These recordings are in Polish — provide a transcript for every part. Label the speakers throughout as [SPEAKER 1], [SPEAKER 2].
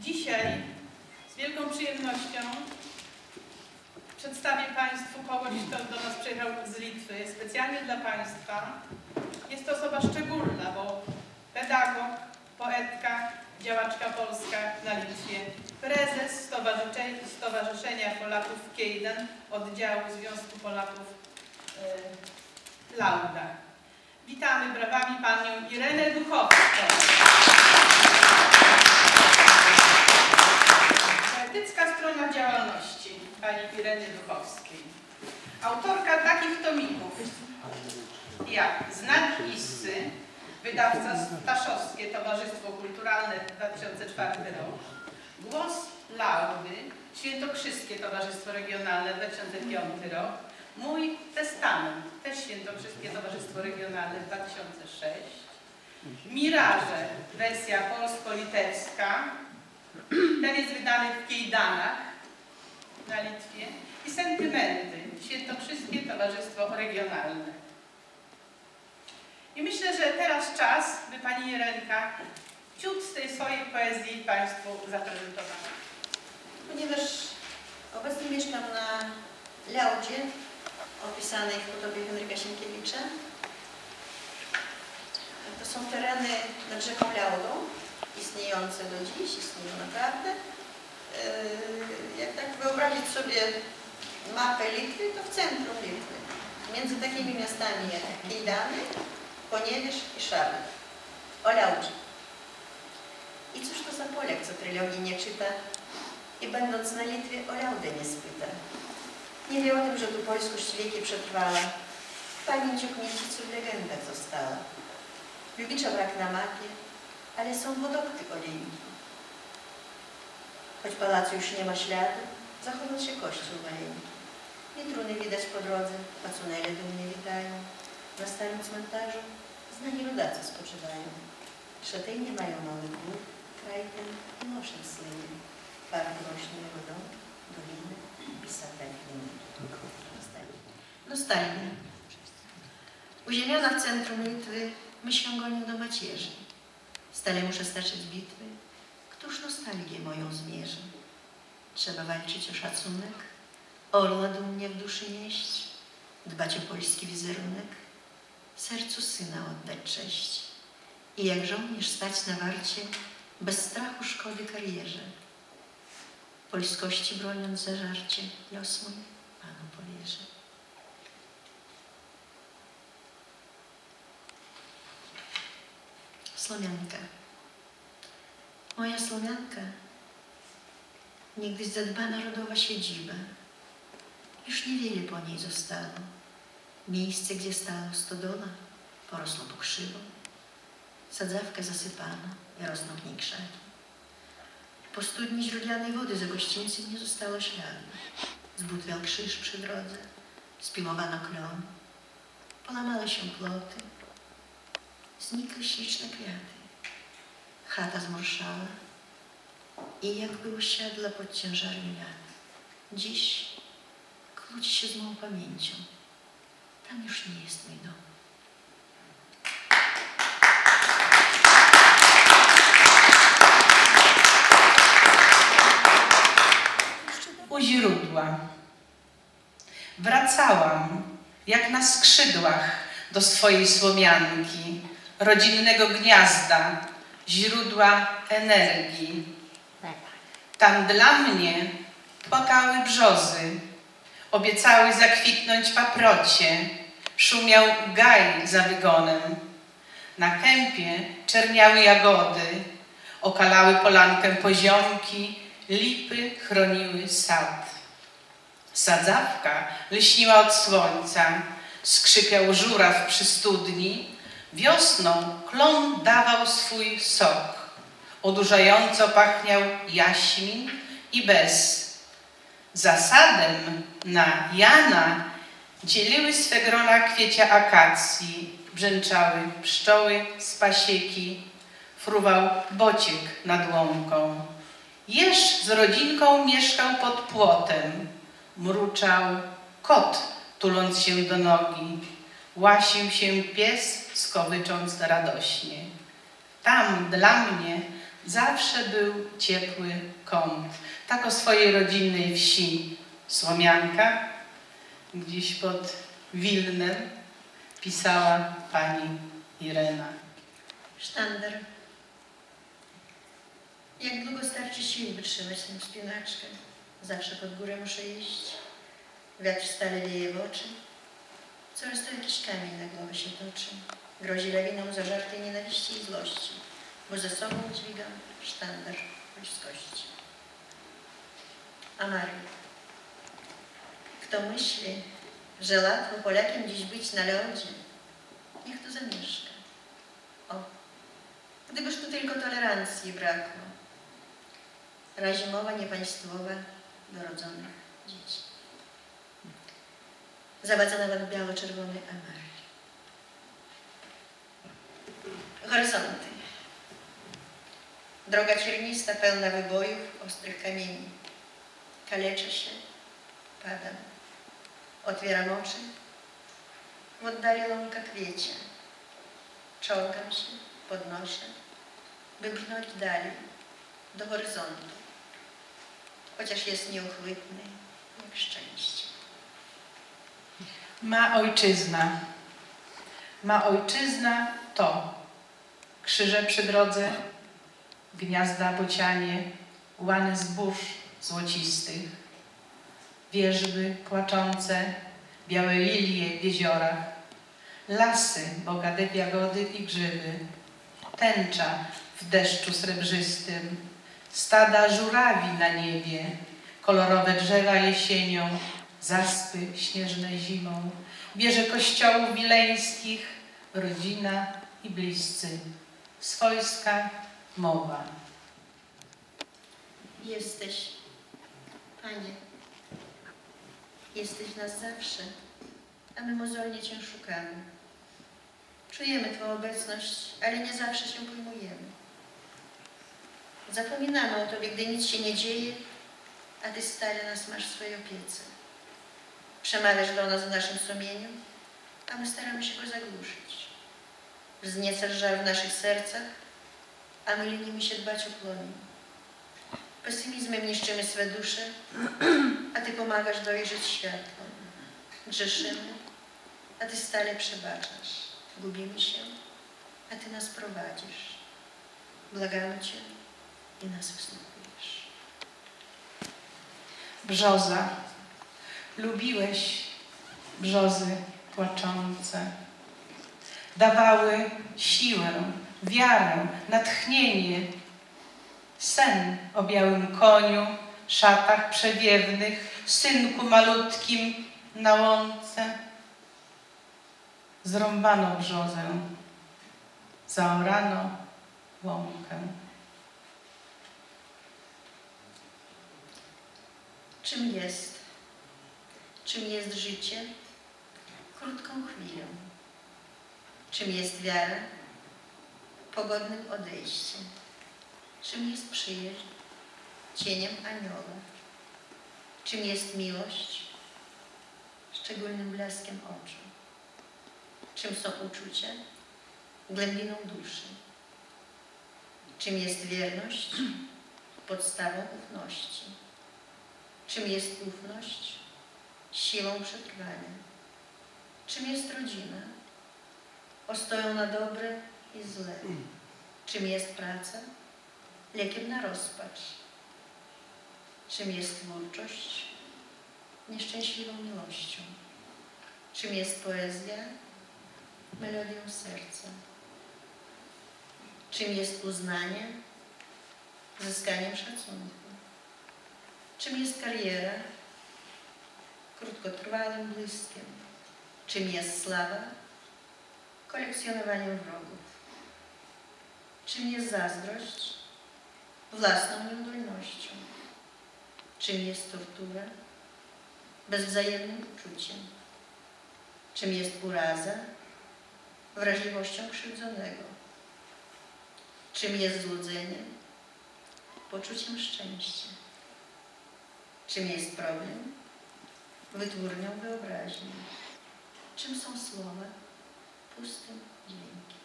[SPEAKER 1] Dzisiaj z wielką przyjemnością przedstawię Państwu kogoś, kto do nas przyjechał z Litwy specjalnie dla Państwa. Jest to osoba szczególna, bo pedagog, poetka, działaczka polska na Litwie, prezes Stowarzyszenia, Polaków w Kiejden, oddziału Związku Polaków y, Lauda. Witamy brawami panią Irenę Duchowską. Poetycka strona działalności pani Ireny Duchowskiej. Autorka takich tomików jak Znak Issy, wydawca Staszowskie Towarzystwo Kulturalne 2004 rok, Głos Laudy, Świętokrzyskie Towarzystwo Regionalne 2005 rok, Mój Testament, też Świętokrzyskie Towarzystwo Regionalne 2006, Miraże, wersja polsko-litewska, ten jest wydany w Kiejdanach na Litwie i Sentymenty, Świętokrzyskie Towarzystwo Regionalne. I myślę, że teraz czas, by Pani Jerenka ciut z tej swojej poezji Państwu zaprezentowała.
[SPEAKER 2] Ponieważ obecnie mieszkam na Laudzie, opisanej w podobie Henryka Sienkiewicza. To są tereny nad rzeką Laudą, istniejące do dziś, istnieją naprawdę. Yy, Jak tak wyobrazić sobie mapę Litwy, to w centrum Litwy. Między takimi miastami jak Kijdany, Poniewierz i Szarlów. O Laudzie. I cóż to za Polak, co trylogii nie czyta i będąc na Litwie o Laudę nie spyta. Nie wie o tym, że tu polskość wieki przetrwała. Pamięć o Knieciców w legendach została. Lubicza brak na mapie, ale są wodokty olejniki. Choć pałacu już nie ma śladu, zachował się kościół maleńki. I truny widać po drodze, pacunele dumnie witają. Na starym cmentarzu znani rodacy spoczywają. Szatej nie mają małych gór, kraj ten noszem słynie. Park rośnie jego doliny i sadek Nostalgia. Uziemiona w centrum Litwy, myślą gonię do macierzy. Stale muszę staczyć bitwy. Któż nostalgię moją zmierzy? Trzeba walczyć o szacunek, orła dumnie w duszy nieść, dbać o polski wizerunek, sercu syna oddać cześć. I jak żołnierz stać na warcie, bez strachu szkody karierze. Polskości broniąc zażarcie, los mój Panu powierzę. Moja Słomianka, niegdyś zadbana rodowa siedziba. Już niewiele po niej zostało. Miejsce, gdzie stała stodola, porosło pokrzywą. Sadzawka zasypana i rosną w niej krzaki. Po studni źródlanej wody za gościńcem nie zostało śladu. Zbutwiał krzyż przy drodze, spiłowano klon, polamały się ploty, znikły śliczne kwiaty. Chata zmorszała i jakby usiadła pod ciężarem lat. Dziś kłóci się z mą pamięcią. Tam już nie jest mój dom.
[SPEAKER 1] u źródła. Wracałam, jak na skrzydłach, do swojej słomianki, rodzinnego gniazda, źródła energii. Tam dla mnie płakały brzozy, obiecały zakwitnąć paprocie, szumiał gaj za wygonem. Na kępie czerniały jagody, okalały polankę poziomki, lipy chroniły sad. Sadzawka lśniła od słońca, skrzypiał żuraw przy studni, wiosną klon dawał swój sok. Odurzająco pachniał jaśmin i bez. Zasadem na Jana dzieliły swe grona kwiecia akacji, brzęczały pszczoły z pasieki, fruwał bociek nad łąką. Jeż z rodzinką mieszkał pod płotem. Mruczał kot, tuląc się do nogi. Łasił się pies, skowycząc radośnie. Tam dla mnie zawsze był ciepły kąt. Tak o swojej rodzinnej wsi Słomianka, gdzieś pod Wilnem, pisała pani Irena.
[SPEAKER 2] Sztander. Jak długo starczy sił wytrzymać tę wspinaczkę? Zawsze pod górę muszę iść. Wiatr stale wieje w oczy. Coraz to jakiś kamień na głowę się toczy. Grozi lawiną zażartej nienawiści i złości, bo ze sobą dźwigam sztandar ludzkości. A Marii, kto myśli, że łatwo Polakiem dziś być na lodzie, niech tu zamieszka. O, gdybyż tu tylko tolerancji brakło. Razi mowa niepaństwowa do rodzonych dzieci. Zawadza nawet biało-czerwony emeryt. Horyzonty. Droga ciernista, pełna wybojów, ostrych kamieni. Kaleczę się, padam. Otwieram oczy. W oddali łąka kwiecie. Czołgam się, podnoszę, by brnąć dalej, do horyzontu. Chociaż jest nieuchwytny, jak szczęście.
[SPEAKER 1] Ma ojczyzna. Ma ojczyzna to krzyże przy drodze, gniazda bocianie, łany zbóż złocistych, wierzby płaczące, białe lilie w jeziorach, lasy bogate w jagody i grzyby, tęcza w deszczu srebrzystym, stada żurawi na niebie, kolorowe drzewa jesienią, zaspy śnieżne zimą, wieże kościołów wileńskich, rodzina i bliscy, swojska mowa.
[SPEAKER 2] Jesteś, Panie, jesteś nas zawsze, a my mozolnie Cię szukamy. Czujemy Twoją obecność, ale nie zawsze się pojmujemy. Zapominamy o Tobie, gdy nic się nie dzieje, a Ty stale nas masz w swojej opiece. Przemawiasz do nas w naszym sumieniu, a my staramy się go zagłuszyć. Wzniecasz żar w naszych sercach, a my lenimy się dbać o płomień. Pesymizmem niszczymy swe dusze, a Ty pomagasz dojrzeć światło. Grzeszymy, a Ty stale przebaczasz. Gubimy się, a Ty nas prowadzisz. Błagamy Cię i nas wysłuchujesz.
[SPEAKER 1] Brzoza. Lubiłeś brzozy płaczące. Dawały siłę, wiarę, natchnienie. Sen o białym koniu, szatach przewiewnych, synku malutkim na łące. Zrąbano brzozę, zaorano łąkę.
[SPEAKER 2] Czym jest? Czym jest życie? Krótką chwilą. Czym jest wiara? Pogodnym odejściem. Czym jest przyjaźń? Cieniem anioła. Czym jest miłość? Szczególnym blaskiem oczu. Czym są uczucia? Głębiną duszy. Czym jest wierność? Podstawą ufności. Czym jest ufność? Siłą przetrwania. Czym jest rodzina? Ostoją na dobre i złe. Czym jest praca? Lekiem na rozpacz. Czym jest twórczość? Nieszczęśliwą miłością. Czym jest poezja? Melodią serca. Czym jest uznanie? Zyskaniem szacunku. Czym jest kariera? Krótkotrwałym błyskiem. Czym jest sława? Kolekcjonowaniem wrogów. Czym jest zazdrość? Własną nieudolnością. Czym jest tortura? Bezwzajemnym uczuciem. Czym jest uraza? Wrażliwością krzywdzonego. Czym jest złudzenie? Poczuciem szczęścia. Czym jest problem? Wytwórnią wyobraźni. Czym są słowa? pustym i miękkim.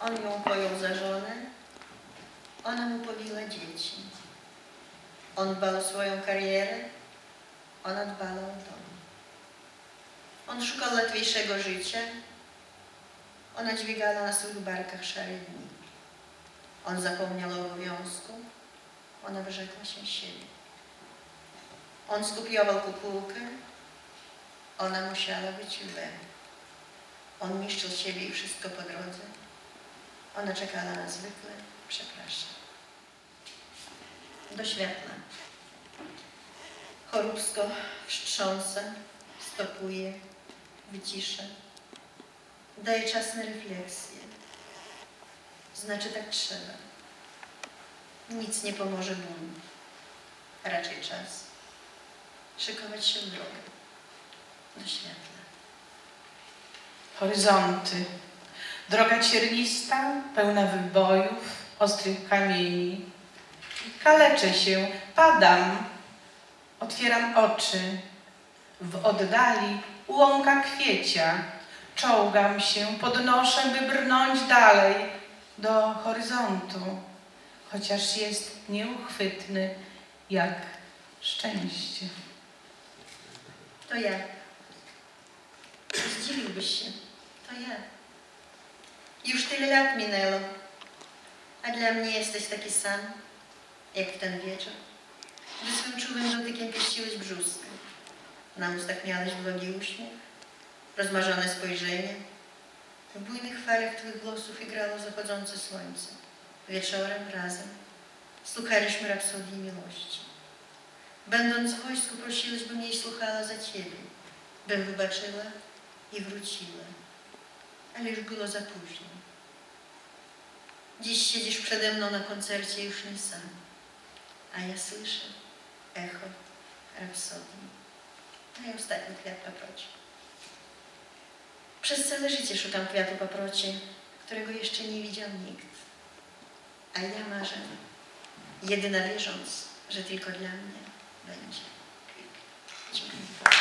[SPEAKER 2] On ją pojął za żonę, ona mu powiła dzieci. On dbał o swoją karierę, ona dbała o dom. On szukał łatwiejszego życia, ona dźwigała na swych barkach szare dni. On zapomniał o obowiązku, ona wyrzekła się siebie. On skopiował kukułkę, ona musiała być lwem. On niszczył siebie i wszystko po drodze. Ona czekała na zwykle, przepraszam. Do światła. Choróbsko wstrząsa, stopuje, wycisza. Daje czas na refleksję. Znaczy tak trzeba. Nic nie pomoże ból. Raczej czas. Szykować się w drogę. Do światła.
[SPEAKER 1] Horyzonty. Droga ciernista, pełna wybojów, ostrych kamieni. Kaleczę się, padam. Otwieram oczy. W oddali łąka kwiecia. Czołgam się, podnoszę, by brnąć dalej do horyzontu. Chociaż jest nieuchwytny jak szczęście.
[SPEAKER 2] To ja. Zdziwiłbyś się. To ja. Już tyle lat minęło. A dla mnie jesteś taki sam, jak w ten wieczór. Gdy swym czułym dotykiem pieściłeś brzuskę. Na ustach miałeś błogi uśmiech, rozmarzone spojrzenie. W bujnych falach Twych głosów igrało zachodzące słońce. Wieczorem razem słuchaliśmy rapsodii miłości. Będąc w wojsku, prosiłeś, bym jej słuchała za Ciebie, bym wybaczyła i wróciła. Ale już było za późno. Dziś siedzisz przede mną na koncercie już nie sam, a ja słyszę echo rapsodii. A ja ostatni kwiat paproci. Przez całe życie szukam kwiatu paproci, którego jeszcze nie widział nikt. A ja marzę, jedyna wierząc, że tylko dla mnie będzie. Dziękuję.